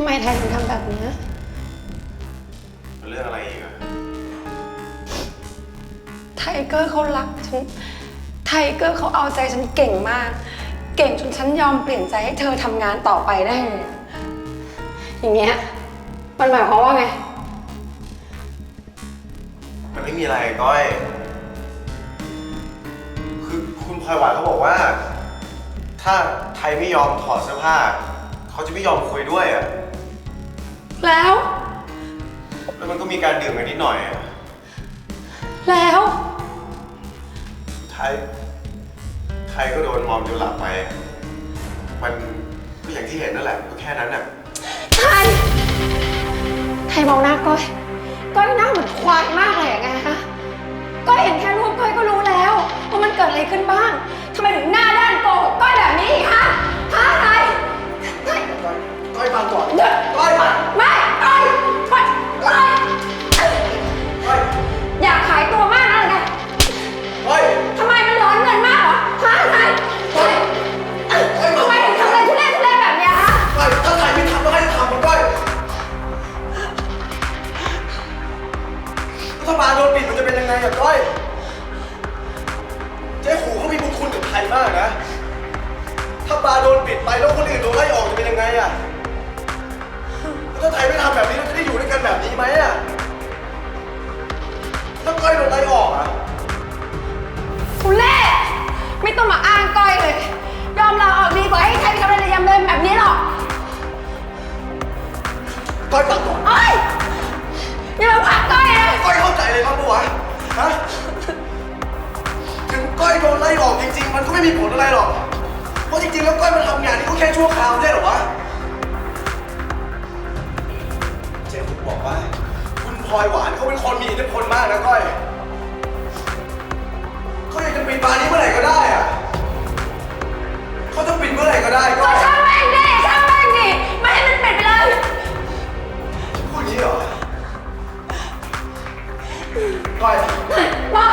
ทำไมไทยถึงทำแบบเนี้ยมันเรื่องอะไรอีกอะไทเกอร์เขารักฉัน ไทเกอร์เขาเอาใจฉันเก่งมาก เก่งจนฉันยอมเปลี่ยนใจให้เธอทำงานต่อไปได้เลยอะอย่างเงี้ย มันหมายความว่าไง มันไม่มีอะไรก้อย คือคุณพลอยหวานเขาบอกว่า ถ้าไทยไม่ยอมถอดเสื้อผ้า เขาจะไม่ยอมคุยด้วยอะแล้ว แล้วมันก็มีการดื่มกันนิดหน่อยอะแล้วไทยไทยก็โดนมอมจนหลับไปมันก็อย่างที่เห็นนั่นแหละ ก็แค่นั้นน่ะ ไทยไทยมองหน้าก้อย ก้อยหน้าเหมือนควายมากเลย ก้อยฟังก่อนเดี๋ยวก้อยไม่ก้อยก้อยก้อยก้อยอยากขายตัวมากนะหรือไงก้อยทำไมมันร้อนเงินมากเหรอฮะไทยไทยทำไมถึงทำอะไรทุเรศทุเรศแบบเนี้ยฮะก้อยถ้าไทยไม่ทำก็ให้ทำมันก้อยรัฐบาลโดนปิดมันจะเป็นยังไงอะก้อยเจ๊ขู่เขามีบุญคุณกับไทยมากนะ ถ้าบาร์โดนปิดไปแล้วคนอื่นโดนไล่ออกจะเป็นยังไงอะ กก้อยตัดก่อนเอ้ยอย่ามาผลักก้อยเลยก้อยเข้าใจเลยครับปะวะฮะถึงก้อยโดนไล่ออกจริง ๆ มันก็ไม่มีผลอะไรหรอก เพราะจริงๆแล้วก้อยมันทำงานนี่ก็แค่ชั่วคราวไม่ใช่เหรอวะ เจ๊คุณบอกว่า คุณพลอยหวานเขาเป็นคนมีอิทธิพลมากนะก้อยเขาอยากจะปิดบาร์นี้เมื่อไหร่ก็ได้อะ ก้อยบอ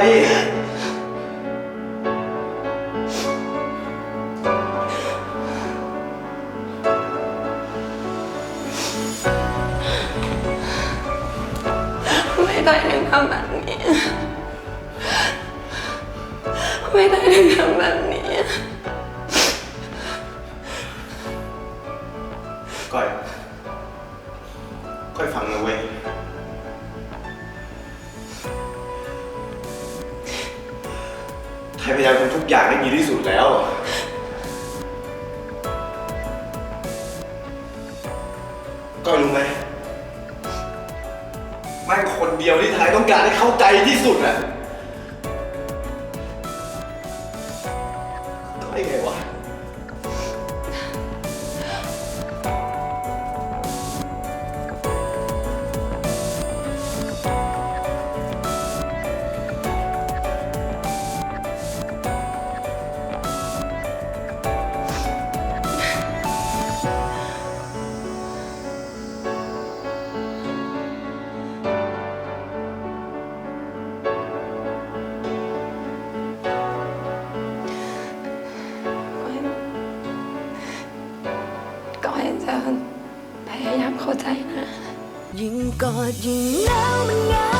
ากไปก็ไปดิไม่ได้ถึงทำแบบนี้ ไม่ได้ถึงทำแบบนี้ ก้อย ก้อยฟังนะเว้ย ไทยพยายามทำทุกอย่างให้ดีที่สุดแล้ว ก็รู้ไหมแม่งคนเดียวที่ไทยต้องการให้เข้าใจที่สุดอะ จะพยายามเข้าใจนะ ยิ่งกอดยิ่งหนาวมันเหงา